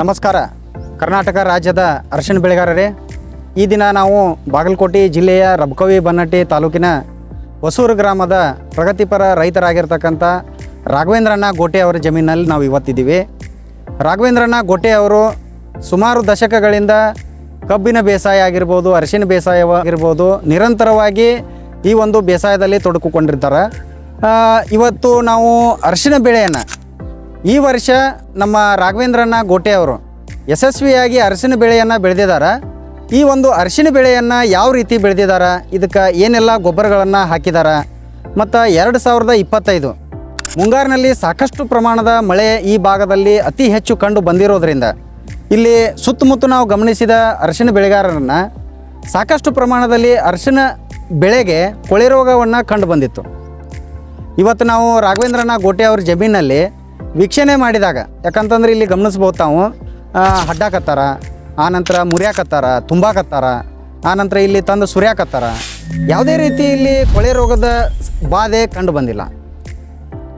ನಮಸ್ಕಾರ. ಕರ್ನಾಟಕ ರಾಜ್ಯದ ಅರಿಶಿಣ ಬೆಳೆಗಾರರೇ, ಈ ದಿನ ನಾವು ಬಾಗಲಕೋಟೆ ಜಿಲ್ಲೆಯ ರಬ್ಕವಿ ಬನ್ನಟ್ಟಿ ತಾಲೂಕಿನ ಹೊಸೂರು ಗ್ರಾಮದ ಪ್ರಗತಿಪರ ರೈತರಾಗಿರ್ತಕ್ಕಂಥ ರಾಘವೇಂದ್ರಣ್ಣ ಗೋಟೆ ಅವರ ಜಮೀನಲ್ಲಿ ನಾವು ಇವತ್ತಿದ್ದೀವಿ. ರಾಘವೇಂದ್ರಣ್ಣ ಗೋಟೆ ಅವರು ಸುಮಾರು ದಶಕಗಳಿಂದ ಕಬ್ಬಿನ ಬೇಸಾಯ ಆಗಿರ್ಬೋದು ಅರಿಶಿನ ಬೇಸಾಯ ಆಗಿರ್ಬೋದು, ನಿರಂತರವಾಗಿ ಈ ಒಂದು ಬೇಸಾಯದಲ್ಲಿ ತೊಡಕುಕೊಂಡಿರ್ತಾರೆ. ಇವತ್ತು ನಾವು ಅರಿಶಿನ ಬೆಳೆಯನ್ನು ಈ ವರ್ಷ ನಮ್ಮ ರಾಘವೇಂದ್ರಣ್ಣ ಗೋಟೆ ಅವರು ಯಶಸ್ವಿಯಾಗಿ ಅರಸಿನ ಬೆಳೆಯನ್ನು ಬೆಳೆದಿದ್ದಾರೆ ಈ ಒಂದು ಅರಸಿನ ಬೆಳೆಯನ್ನು ಯಾವ ರೀತಿ ಬೆಳೆದಿದ್ದಾರೆ ಇದಕ್ಕೆ ಏನೆಲ್ಲ ಗೊಬ್ಬರಗಳನ್ನು ಹಾಕಿದ್ದಾರೆ ಮತ್ತು ಎರಡು ಸಾವಿರದ ಇಪ್ಪತ್ತೈದು ಮುಂಗಾರಿನಲ್ಲಿ ಸಾಕಷ್ಟು ಪ್ರಮಾಣದ ಮಳೆ ಈ ಭಾಗದಲ್ಲಿ ಅತಿ ಹೆಚ್ಚು ಕಂಡು ಬಂದಿರೋದ್ರಿಂದ ಇಲ್ಲಿ ಸುತ್ತಮುತ್ತ ನಾವು ಗಮನಿಸಿದ ಅರಸಿನ ಬೆಳೆಗಾರರನ್ನು ಸಾಕಷ್ಟು ಪ್ರಮಾಣದಲ್ಲಿ ಅರಸಿನ ಬೆಳೆಗೆ ಕೊಳೆ ರೋಗವನ್ನು ಕಂಡು ಬಂದಿತ್ತು. ಇವತ್ತು ನಾವು ರಾಘವೇಂದ್ರನ ಗೋಟೆ ಅವ್ರ ಜಮೀನಲ್ಲಿ ವೀಕ್ಷಣೆ ಮಾಡಿದಾಗ ಯಾಕಂತಂದ್ರೆ ಇಲ್ಲಿ ಗಮನಿಸ್ಬೋದು ತಾವು ಹಡ್ಡಾಕತ್ತಾರ ಆನಂತರ ಮುರಿಯಾಕತ್ತಾರ ತುಂಬಾಕತ್ತಾರ ಆನಂತರ ಇಲ್ಲಿ ತಂದು ಸುರಿಯಾಕತ್ತಾರ ಯಾವುದೇ ರೀತಿ ಇಲ್ಲಿ ಕೊಳೆ ರೋಗದ ಬಾಧೆ ಕಂಡು ಬಂದಿಲ್ಲ.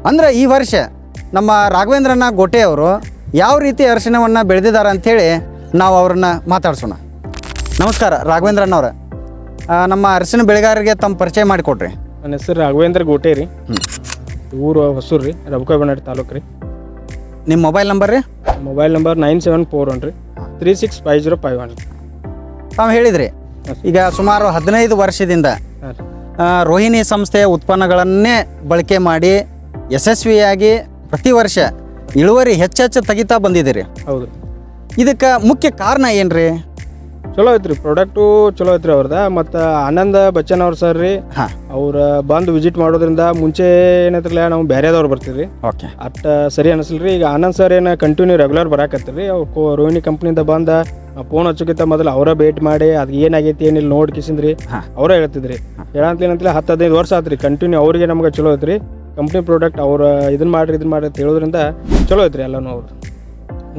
ಅಂದ್ರೆ ಈ ವರ್ಷ ನಮ್ಮ ರಾಘವೇಂದ್ರನ ಗೋಟೆಯವರು ಯಾವ ರೀತಿ ಅರಿಶಿಣವನ್ನು ಬೆಳೆದಿದ್ದಾರೆ ಅಂಥೇಳಿ ನಾವು ಅವ್ರನ್ನ ಮಾತಾಡ್ಸೋಣ. ನಮಸ್ಕಾರ ರಾಘವೇಂದ್ರಣ್ಣವ್ರ ನಮ್ಮ ಅರಿಶಿಣ ಬೆಳೆಗಾರರಿಗೆ ತಮ್ಮ ಪರಿಚಯ ಮಾಡಿಕೊಡ್ರಿ. ನನ್ನ ಹೆಸರು ರಾಘವೇಂದ್ರ ಗೋಟೆ ರೀ. ಊರು ಹೊಸೂರು ರೀ ರಬಕಾಯಿ ತಾಲೂಕು ರೀ. ನಿಮ್ಮ ಮೊಬೈಲ್ ನಂಬರ್ ರೀ? Mobile number nine seven four one ರೀ three six five zero five one ತಾವು ಹೇಳಿದ್ರಿ ಈಗ ಸುಮಾರು ಹದಿನೈದು ವರ್ಷದಿಂದ ಹಾಂ ರೀ ಆ, ರೋಹಿಣಿ ಸಂಸ್ಥೆಯ ಉತ್ಪನ್ನಗಳನ್ನೇ ಬಳಕೆ ಮಾಡಿ ಯಶಸ್ವಿಯಾಗಿ ಪ್ರತಿ ವರ್ಷ ಇಳುವರಿ ಹೆಚ್ಚೆಚ್ಚು ತೆಗಿತಾ ಬಂದಿದ್ದೀರಿ. ಹೌದು. ಇದಕ್ಕೆ ಮುಖ್ಯ ಕಾರಣ ಏನ್ರಿ? ಚಲೋ ಐತ್ರಿ ಪ್ರಾಡಕ್ಟು ಚಲೋ ಐತ್ರಿ ಅವ್ರದ. ಮತ್ತು ಆನಂದ ಬಚ್ಚನ್ ಅವ್ರ ಸರ್ ರೀ. ಅವ್ರು ಅವ್ರ ಬಂದು ವಿಸಿಟ್ ಮಾಡೋದ್ರಿಂದ ಮುಂಚೆ ಏನೈತ್ರಲ್ಲ ನಾವು ಬೇರೆದವ್ರು ಬರ್ತೀವಿ ರೀ ಓಕೆ. ಅಟ್ ಸರಿ ಅನಿಸಲ್ರಿ ಈಗ ಆನಂದ್ ಸರ್ ಏನು ಕಂಟಿನ್ಯೂ ರೆಗ್ಯುಲರ್ ಬರಾಕತ್ತೀರಿ. ಅವ್ರು ಕೋ ರೋಹಿಣಿ ಕಂಪ್ನಿಯಿಂದ ಬಂದ ಫೋನ್ ಹಚ್ಚೋಕ್ಕಿಂತ ಮೊದಲು ಅವರ ಭೇಟಿ ಮಾಡಿ ಅದು ಏನಾಗೈತಿ ಏನಿಲ್ಲ ನೋಡಿ ಕಿಸಿಂದ್ರಿ ಹಾಂ. ಅವರೇ ಹೇಳ್ತಿದ್ರಿ. ಹೇಳಂತ ಏನಂತಲೇ ಹತ್ತು ಹದಿನೈದು ವರ್ಷ ಆತ್ರಿ. ಕಂಟಿನ್ಯೂ ಅವ್ರಿಗೆ ನಮ್ಗೆ ಚಲೋ ಐತ್ರಿ. ಕಂಪ್ನಿ ಪ್ರಾಡಕ್ಟ್ ಅವ್ರ ಇದನ್ನ ಮಾಡ್ರಿ ಇದನ್ನ ಮಾಡ್ರಿ ಅಂತ ಹೇಳೋದ್ರಿಂದ ಚಲೋ ಐತ್ರಿ ಎಲ್ಲನೂ ಅವ್ರು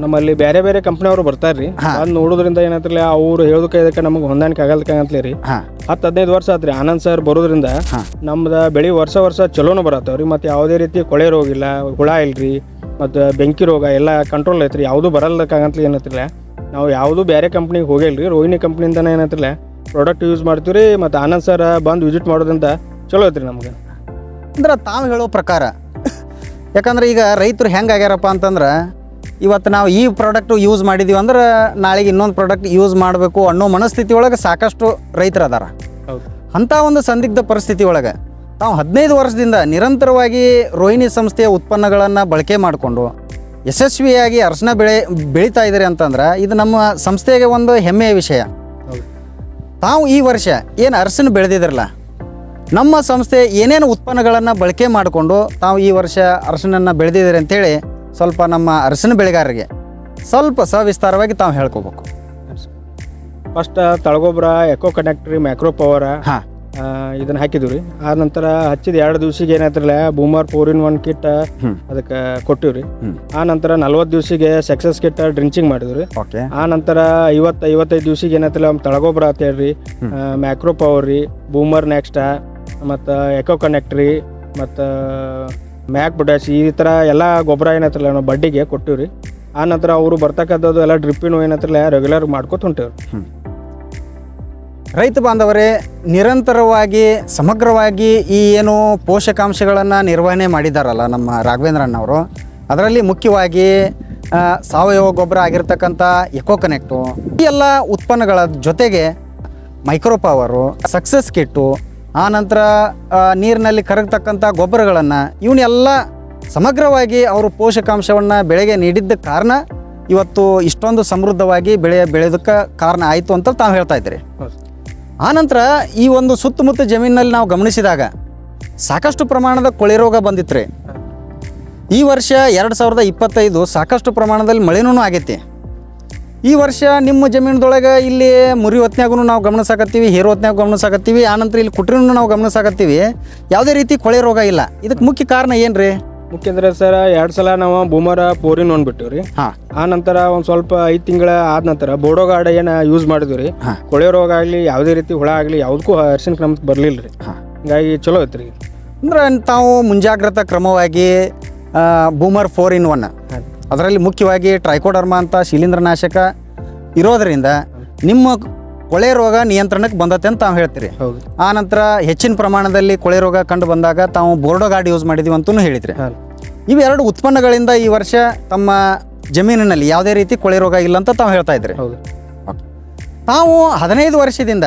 ನಮ್ಮಲ್ಲಿ ಬೇರೆ ಬೇರೆ ಕಂಪ್ನಿಯವರು ಬರ್ತಾರೆ ರೀ ಅದು ನೋಡೋದ್ರಿಂದ ಏನಂತಲೇ ಅವ್ರು ಹೇಳೋದಕ್ಕೆ ಇದಕ್ಕೆ ನಮಗೆ ಹೊಂದಾಣಿಕೆ ಆಗಲ್ಕ ಅಂತೀರಿ ರೀ ಹತ್ತು ಹದಿನೈದು ವರ್ಷ ಆತ್ರಿ ಆನಂದ್ ಸರ್ ಬರೋದ್ರಿಂದ. ನಮ್ದು ಬೆಳೆ ವರ್ಷ ವರ್ಷ ಚಲೋನು ಬರತ್ತವ್ರಿ. ಮತ್ತು ಯಾವುದೇ ರೀತಿ ಕೊಳೆ ರೋಗ ಇಲ್ಲ ಹುಳ ಇಲ್ರಿ ಮತ್ತು ಬೆಂಕಿ ರೋಗ ಎಲ್ಲ ಕಂಟ್ರೋಲ್ ಐತ್ರಿ. ಯಾವುದೂ ಬರಲ್ಲಕ್ಕಾಗಂತಲೇ ಏನತ್ತಿಲ್ಲ ನಾವು ಯಾವುದೂ ಬೇರೆ ಕಂಪ್ನಿಗೆ ಹೋಗಿಲ್ರಿ. ರೋಹಿಣಿ ಕಂಪ್ನಿಯಿಂದನೇ ಏನತ್ತಿಲ್ಲ ಪ್ರಾಡಕ್ಟ್ ಯೂಸ್ ಮಾಡ್ತೀವಿ ರೀ ಮತ್ತು ಆನಂದ್ ಸರ್ ಬಂದು ವಿಸಿಟ್ ಮಾಡೋದ್ರಿಂದ ಚಲೋ ಐತ್ರಿ ನಮ್ಗೆ. ಅಂದ್ರೆ ತಾವು ಹೇಳೋ ಪ್ರಕಾರ ಯಾಕಂದ್ರೆ ಈಗ ರೈತರು ಹೆಂಗೆ ಆಗ್ಯಾರಪ್ಪ ಅಂತಂದ್ರೆ ಇವತ್ತು ನಾವು ಈ ಪ್ರಾಡಕ್ಟು ಯೂಸ್ ಮಾಡಿದೀವಿ ಅಂದ್ರೆ ನಾಳೆಗೆ ಇನ್ನೊಂದು ಪ್ರಾಡಕ್ಟ್ ಯೂಸ್ ಮಾಡಬೇಕು ಅನ್ನೋ ಮನಸ್ಥಿತಿ ಒಳಗೆ ಸಾಕಷ್ಟು ರೈತರು ಅದಾರ. ಅಂಥ ಒಂದು ಸಂದಿಗ್ಧ ಪರಿಸ್ಥಿತಿ ಒಳಗೆ ತಾವು ಹದಿನೈದು ವರ್ಷದಿಂದ ನಿರಂತರವಾಗಿ ರೋಹಿಣಿ ಸಂಸ್ಥೆಯ ಉತ್ಪನ್ನಗಳನ್ನು ಬಳಕೆ ಮಾಡಿಕೊಂಡು ಯಶಸ್ವಿಯಾಗಿ ಅರ್ಶನ ಬೆಳೆ ಬೆಳೀತಾ ಇದ್ದೀರಿ ಅಂತಂದ್ರೆ ಇದು ನಮ್ಮ ಸಂಸ್ಥೆಗೆ ಒಂದು ಹೆಮ್ಮೆಯ ವಿಷಯ. ತಾವು ಈ ವರ್ಷ ಏನು ಅರಸಿನ ಬೆಳೆದಿದ್ರಲ್ಲ ನಮ್ಮ ಸಂಸ್ಥೆ ಏನೇನು ಉತ್ಪನ್ನಗಳನ್ನು ಬಳಕೆ ಮಾಡಿಕೊಂಡು ತಾವು ಈ ವರ್ಷ ಅರಸಿನನ್ನು ಬೆಳೆದಿದ್ದೀರಿ ಅಂತೇಳಿ ಸ್ವಲ್ಪ ನಮ್ಮ ಅರಸಿನ ಬೆಳೆಗಾರರಿಗೆ ಸ್ವಲ್ಪ ಸವಿಸ್ತಾರವಾಗಿ ತಾವು ಹೇಳ್ಕೋಬೇಕು. ಫಸ್ಟ್ ತಳಗೊಬ್ಬರ ಎಕೋ ಕನೆಕ್ಟ್ರಿ ಮ್ಯಾಕ್ರೋ ಪವರ್ ಹಾಂ. ಇದನ್ನ ಹಾಕಿದ್ವಿ ರೀ ಆ ನಂತರ ಹಚ್ಚಿದ ಎರಡು ದಿವ್ಸಿಗೆ ಏನಾಯ್ತಿರಲ್ಲ boomer four in one kit ಅದಕ್ಕೆ ಕೊಟ್ಟಿವಿ ರೀ. ಆ ನಂತರ ನಲ್ವತ್ತು ದಿವ್ಸಿಗೆ ಸಕ್ಸಸ್ ಕಿಟ್ ಡ್ರಿಂಚಿಂಗ್ ಮಾಡಿದ್ವಿ ರೀ ಓಕೆ. ಆ ನಂತರ ಐವತ್ತು ಐವತ್ತೈದು ದಿವ್ಸಿಗೆ ಏನಾಯ್ತಿಲ್ಲ ತಳಗೊಬ್ಬರ ಅಂತ ಹೇಳ್ರಿ. ಮ್ಯಾಕ್ರೋ ಪವರ್ ರೀ ಬೂಮರ್ ನೆಕ್ಸ್ಟ ಮತ್ತು ಎಕೋ ಕನೆಕ್ಟ್ರಿ ಮತ್ತು ಮ್ಯಾಕ್ ಪೊಟ್ಯಾಶ್, ಈ ಥರ ಎಲ್ಲ ಗೊಬ್ಬರ ಏನತ್ತಿರಲ್ಲ ನಾವು ಬಡ್ಡಿಗೆ ಕೊಟ್ಟಿವಿ ರೀ ಆ ನಂತರ ಅವರು ಬರ್ತಕ್ಕಂಥದ್ದು ಎಲ್ಲ ಡ್ರಿಪ್ಪಿನೂ ಏನತ್ತಿರಲ್ಲ ರೆಗ್ಯುಲರ್ ಮಾಡ್ಕೊತ ಹೊಂಟೇವ್ರಿ. ರೈತ ಬಾಂಧವರೇ, ನಿರಂತರವಾಗಿ, ಸಮಗ್ರವಾಗಿ ಈ ಏನು ಪೋಷಕಾಂಶಗಳನ್ನು ನಿರ್ವಹಣೆ ಮಾಡಿದಾರಲ್ಲ ನಮ್ಮ ರಾಘವೇಂದ್ರಣ್ಣವರು ಅದರಲ್ಲಿ ಮುಖ್ಯವಾಗಿ ಸಾವಯವ ಗೊಬ್ಬರ ಆಗಿರ್ತಕ್ಕಂಥ ಎಕೋ ಕನೆಕ್ಟು ಈ ಎಲ್ಲ ಉತ್ಪನ್ನಗಳ ಜೊತೆಗೆ ಮೈಕ್ರೋ ಪವರು ಸಕ್ಸಸ್ ಕಿಟ್ಟು ಆ ನಂತರ ನೀರಿನಲ್ಲಿ ಕರಗತಕ್ಕಂಥ ಗೊಬ್ಬರಗಳನ್ನು ಇವನ್ನೆಲ್ಲ ಸಮಗ್ರವಾಗಿ ಅವರು ಪೋಷಕಾಂಶವನ್ನು ಬೆಳೆಗೆ ನೀಡಿದ್ದ ಕಾರಣ ಇವತ್ತು ಇಷ್ಟೊಂದು ಸಮೃದ್ಧವಾಗಿ ಬೆಳೆ ಬೆಳೆಯೋದಕ್ಕೆ ಕಾರಣ ಆಯಿತು ಅಂತ ತಾವು ಹೇಳ್ತಾ ಇದ್ದೀರಿ. ಆನಂತರ ಈ ಒಂದು ಸುತ್ತಮುತ್ತ ಜಮೀನಿನಲ್ಲಿ ನಾವು ಗಮನಿಸಿದಾಗ ಸಾಕಷ್ಟು ಪ್ರಮಾಣದ ಕೊಳೆ ರೋಗ ಬಂದಿತ್ತು ರೀ ಈ ವರ್ಷ ಎರಡು ಸಾವಿರದ ಇಪ್ಪತ್ತೈದು ಸಾಕಷ್ಟು ಪ್ರಮಾಣದಲ್ಲಿ ಮಳೆನೂ ಆಗೈತಿ ಈ ವರ್ಷ ನಿಮ್ಮ ಜಮೀನದೊಳಗೆ ಇಲ್ಲಿ ಮುರಿ ಹೊತ್ನಾಗೂ ನಾವು ಗಮನಿಸಾಕತ್ತೀವಿ ಹೇರು ಹೊತ್ನಾಗ ಗಮನಿಸಾಕತ್ತೀವಿ ಆನಂತರ ಇಲ್ಲಿ ಕುಟ್ರಿನೂ ನಾವು ಗಮನಿಸಾಕತ್ತೀವಿ. ಯಾವುದೇ ರೀತಿ ಕೊಳೆ ರೋಗ ಇಲ್ಲ. ಇದಕ್ಕೆ ಮುಖ್ಯ ಕಾರಣ ಏನು ರೀ ಮುಖ್ಯ ಅಂದ್ರೆ ಸರ್ ಎರಡು ಸಲ ನಾವು ಬೂಮರ ಫೋರಿನ್ ಒನ್ ಬಿಟ್ಟಿವಿ ರೀ ಹಾಂ. ಆ ನಂತರ ಒಂದು ಸ್ವಲ್ಪ ಐದು ತಿಂಗಳ ಆದ ನಂತರ ಬೋಡೋ ಗಾರ್ಡ್ ಏನು ಯೂಸ್ ಮಾಡಿದ್ವಿ ರೀ ಕೊಳೆ ರೋಗ ಆಗಲಿ ಯಾವುದೇ ರೀತಿ ಹುಳ ಆಗಲಿ ಯಾವುದಕ್ಕೂ ಅರ್ಶಿನ ಕ್ರಮಕ್ಕೆ ಬರಲಿಲ್ಲ ರೀ ಹಾಗಾಗಿ ಹಿಂಗಾಗಿ ಚಲೋ ಐತ್ರಿ. ಅಂದ್ರೆ ತಾವು ಮುಂಜಾಗ್ರತಾ ಕ್ರಮವಾಗಿ ಬೂಮರ್ ಫೋರ್ ಇನ್ ಒನ್ ಅದರಲ್ಲಿ ಮುಖ್ಯವಾಗಿ ಟ್ರೈಕೋಡರ್ಮಾ ಅಂತ ಶಿಲೀಂಧ್ರನಾಶಕ ಇರೋದರಿಂದ ನಿಮ್ಮ ಕೊಳೆ ರೋಗ ನಿಯಂತ್ರಣಕ್ಕೆ ಬಂದತೆ ಅಂತ ತಾವು ಹೇಳ್ತೀರಿ. ಹೌದು. ಆ ನಂತರ ಹೆಚ್ಚಿನ ಪ್ರಮಾಣದಲ್ಲಿ ಕೊಳೆ ರೋಗ ಕಂಡು ಬಂದಾಗ ತಾವು ಬೋರ್ಡೋ ಗಾರ್ಡ್ ಯೂಸ್ ಮಾಡಿದೀವಿ ಅಂತಲೂ ಹೇಳಿದ್ರಿ. ಇವೆರಡು ಉತ್ಪನ್ನಗಳಿಂದ ಈ ವರ್ಷ ತಮ್ಮ ಜಮೀನಿನಲ್ಲಿ ಯಾವುದೇ ರೀತಿ ಕೊಳೆ ರೋಗ ಇಲ್ಲ ಅಂತ ತಾವು ಹೇಳ್ತಾ ಇದ್ರಿ. ಹೌದು. ತಾವು ಹದಿನೈದು ವರ್ಷದಿಂದ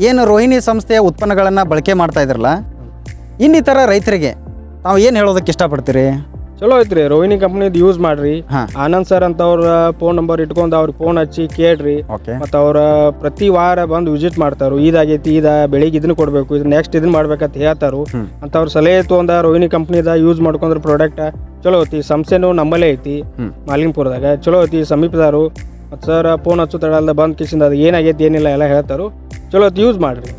ಏನು ರೋಹಿಣಿ ಸಂಸ್ಥೆಯ ಉತ್ಪನ್ನಗಳನ್ನು ಬಳಕೆ ಮಾಡ್ತಾ ಇದ್ರಲ್ಲ ಇನ್ನಿತರ ರೈತರಿಗೆ ತಾವು ಏನು ಹೇಳೋದಕ್ಕೆ ಇಷ್ಟಪಡ್ತೀರಿ? ಚಲೋ ಐತ್ರಿ ರೋಹಿಣಿ ಕಂಪ್ನಿದು ಯೂಸ್ ಮಾಡ್ರಿ. ಆನಂದ್ ಸರ್ ಅಂತ ಅವ್ರ ಫೋನ್ ನಂಬರ್ ಇಟ್ಕೊಂಡು ಅವ್ರಿಗೆ ಫೋನ್ ಹಚ್ಚಿ ಕೇಳ್ರಿ. ಮತ್ತ ಅವ್ರ ಪ್ರತಿ ವಾರ ಬಂದು ವಿಸಿಟ್ ಮಾಡ್ತಾರು. ಇದಾಗೈತಿ ಇದ ಬೆಳಿಗ್ಗೆ ಇದನ್ನ ಕೊಡಬೇಕು ಇದು ನೆಕ್ಸ್ಟ್ ಇದನ್ನ ಮಾಡ್ಬೇಕಂತ ಹೇಳ್ತಾರು. ಅಂತ ಅವ್ರ ಸಲಹೆ ತೊಗೊಂಡ ರೋಹಿಣಿ ಕಂಪ್ನಿದ ಯೂಸ್ ಮಾಡ್ಕೊಂಡ್ರ ಪ್ರಾಡಕ್ಟ್ ಚಲೋ ಐತಿ. ಸಂಸ್ಥೆನೂ ನಮ್ಮಲ್ಲೇ ಐತಿ. ಮಾಲಿಂಗ್ಪುರದಾಗ ಚಲೋ ಐತಿ ಸಮೀಪದಾರು ಮತ್ತು ಸರ್ ಫೋನ್ ಹಚ್ಚು ತಡಲ್ದ ಬಂದ್ ಕಿಸಿಂದ ಅದು ಏನಾಗೈತಿ ಏನಿಲ್ಲ ಎಲ್ಲ ಹೇಳ್ತಾರು. ಚಲೋ ಐತಿ ಯೂಸ್ ಮಾಡ್ರಿ.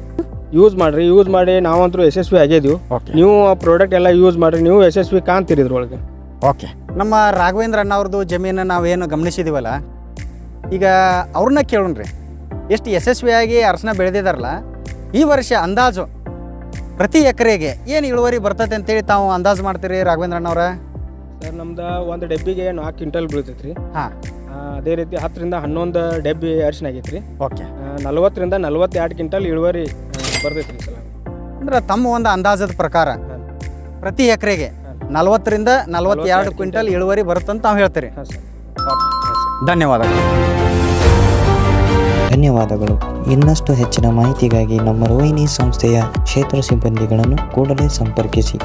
ಯೂಸ್ ಮಾಡ್ರಿ ಯೂಸ್ ಮಾಡಿ ನಾವಂತೂ ಯಶಸ್ವಿ ಆಗಿದ್ದೀವಿ ನೀವು ಆ ಪ್ರಾಡಕ್ಟ್ ಎಲ್ಲ ಯೂಸ್ ಮಾಡ್ರಿ ನೀವು ಯಶಸ್ವಿ ಕಾಣ್ತೀರಿ ಇದ್ರೊಳಗೆ. ಓಕೆ ನಮ್ಮ ರಾಘವೇಂದ್ರ ಅಣ್ಣವ್ರದ್ದು ಜಮೀನು ನಾವೇನು ಗಮನಿಸಿದೀವಲ್ಲ ಈಗ ಅವ್ರನ್ನ ಕೇಳೋಣ್ರಿ. ಎಷ್ಟು ಯಶಸ್ವಿಯಾಗಿ ಅರಸನ ಬೆಳೆದಿದಾರಲ್ಲ ಈ ವರ್ಷ ಅಂದಾಜು ಪ್ರತಿ ಎಕರೆಗೆ ಏನು ಇಳುವರಿ ಬರ್ತೈತೆ ಅಂತೇಳಿ ತಾವು ಅಂದಾಜು ಮಾಡ್ತೀರಿ ರಾಘವೇಂದ್ರ ಅಣ್ಣವ್ರ? ಸರ್ ನಮ್ದು ಒಂದು ಡಬ್ಬಿಗೆ ನಾಲ್ಕು ಕ್ವಿಂಟಲ್ ಬೀಳ್ತೈತ್ರಿ. ರೀ ಹಾಂ. ಆ, ಅದೇ ರೀತಿ ಹತ್ತರಿಂದ ಹನ್ನೊಂದು ಡಬ್ಬಿ ಅರಿಶಿನ ಆಗೈತೆ ರೀ ಓಕೆ ನಲ್ವತ್ತರಿಂದ ನಲ್ವತ್ತೆರಡು ಕ್ವಿಂಟಲ್ ಇಳುವರಿ ಬರ್ತೈತೆ ರೀ ಸಲ. ಅಂದ್ರೆ ತಮ್ಮ ಒಂದು ಅಂದಾಜದ ಪ್ರಕಾರ ಪ್ರತಿ ಎಕರೆಗೆ. ನಲವತ್ತರಿಂದ ನಲವತ್ತೆರಡು ನಲವತ್ತೆರಡು ಕ್ವಿಂಟಲ್ ಇಳುವರಿ ಬರುತ್ತಂತ ತಾವು ಹೇಳ್ತೀರಿ. ಹಾಂ ಸರ್. ಧನ್ಯವಾದಗಳು ಧನ್ಯವಾದಗಳು. ಇನ್ನಷ್ಟು ಹೆಚ್ಚಿನ ಮಾಹಿತಿಗಾಗಿ ನಮ್ಮ ರೋಹಿಣಿ ಸಂಸ್ಥೆಯ ಕ್ಷೇತ್ರ ಸಿಬ್ಬಂದಿಗಳನ್ನು ಕೂಡಲೇ ಸಂಪರ್ಕಿಸಿ.